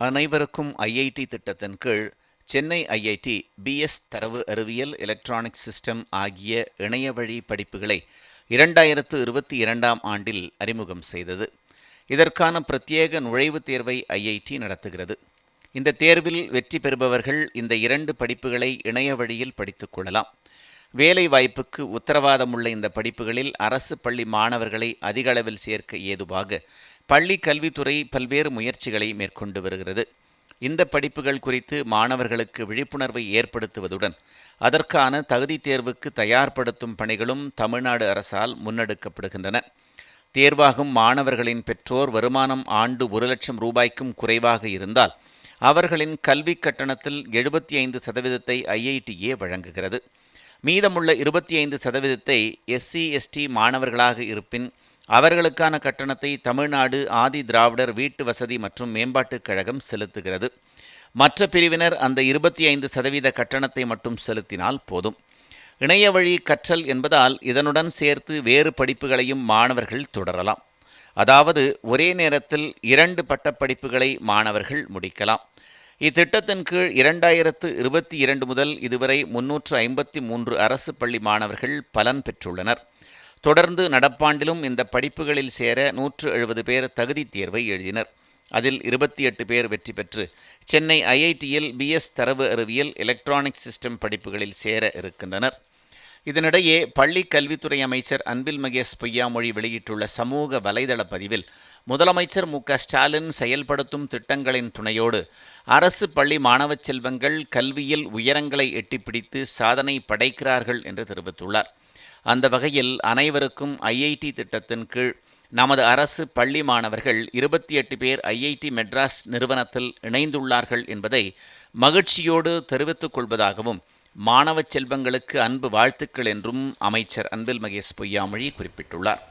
அனைவருக்கும் ஐஐடி திட்டத்தின் கீழ் சென்னை ஐஐடி பிஎஸ் தரவு அறிவியல் எலக்ட்ரானிக் சிஸ்டம் ஆகிய இணையவழி படிப்புகளை இரண்டாயிரத்து இருபத்தி இரண்டாம் ஆண்டில் அறிமுகம் செய்தது. இதற்கான பிரத்யேக நுழைவுத் தேர்வை ஐஐடி நடத்துகிறது. இந்த தேர்வில் வெற்றி பெறுபவர்கள் இந்த இரண்டு படிப்புகளை இணைய வழியில் படித்துக் கொள்ளலாம். வேலை வாய்ப்புக்கு உத்தரவாதமுள்ள இந்த படிப்புகளில் அரசு பள்ளி மாணவர்களை அதிக அளவில் சேர்க்க ஏதுவாக பள்ளி கல்வித்துறை பல்வேறு முயற்சிகளை மேற்கொண்டு வருகிறது. இந்த படிப்புகள் குறித்து மாணவர்களுக்கு விழிப்புணர்வை ஏற்படுத்துவதுடன் அதற்கான தகுதி தேர்வுக்கு தயார்படுத்தும் பணிகளும் தமிழ்நாடு அரசால் முன்னெடுக்கப்படுகின்றன. தேர்வாகும் மாணவர்களின் பெற்றோர் வருமானம் ஆண்டு ஒரு லட்சம் ரூபாய்க்கும் குறைவாக இருந்தால் அவர்களின் கல்வி கட்டணத்தில் எழுபத்தி ஐந்து சதவீதத்தை ஐஐடிஏ வழங்குகிறது. மீதமுள்ள இருபத்தி ஐந்து சதவீதத்தை எஸ்சி எஸ்டி மாணவர்களாக இருப்பின் அவர்களுக்கான கட்டணத்தை தமிழ்நாடு ஆதி திராவிடர் வீட்டு வசதி மற்றும் மேம்பாட்டுக் கழகம் செலுத்துகிறது. மற்ற பிரிவினர் அந்த இருபத்தி ஐந்து சதவீத கட்டணத்தை மட்டும் செலுத்தினால் போதும். இணைய வழி கற்றல் என்பதால் இதனுடன் சேர்த்து வேறு படிப்புகளையும் மாணவர்கள் தொடரலாம். அதாவது ஒரே நேரத்தில் இரண்டு பட்டப்படிப்புகளை மாணவர்கள் முடிக்கலாம். இத்திட்டத்தின் கீழ் இரண்டாயிரத்து இருபத்தி இரண்டு முதல் இதுவரை முன்னூற்று ஐம்பத்தி மூன்று அரசு பள்ளி மாணவர்கள் பலன் பெற்றுள்ளனர். தொடர்ந்து நடப்பாண்டிலும் இந்த படிப்புகளில் சேர நூற்று எழுபது பேர் தகுதி தேர்வை எழுதினர். அதில் இருபத்தி எட்டு பேர் வெற்றி பெற்று சென்னை ஐஐடியில் பிஎஸ் தரவு அறிவியல் எலக்ட்ரானிக் சிஸ்டம் படிப்புகளில் சேர இருக்கின்றனர். இதனிடையே பள்ளி கல்வித்துறை அமைச்சர் அன்பில் மகேஷ் பொய்யாமொழி வெளியிட்டுள்ள சமூக வலைதள பதிவில் முதலமைச்சர் மு க ஸ்டாலின் செயல்படுத்தும் திட்டங்களின் துணையோடு அரசு பள்ளி மாணவ செல்வங்கள் கல்வியில் உயரங்களை எட்டிப்பிடித்து சாதனை படைக்கிறார்கள் என்று தெரிவித்துள்ளார். அந்த வகையில் அனைவருக்கும் ஐஐடி திட்டத்தின் கீழ் நமது அரசு பள்ளி மாணவர்கள் இருபத்தி எட்டு பேர் ஐஐடி மெட்ராஸ் நிறுவனத்தில் இணைந்துள்ளார்கள் என்பதை மகிழ்ச்சியோடு தெரிவித்துக் கொள்வதாகவும் மாணவ செல்வங்களுக்கு அன்பு வாழ்த்துக்கள் என்றும் அமைச்சர் அன்பில் மகேஷ் பொய்யாமொழி குறிப்பிட்டுள்ளார்.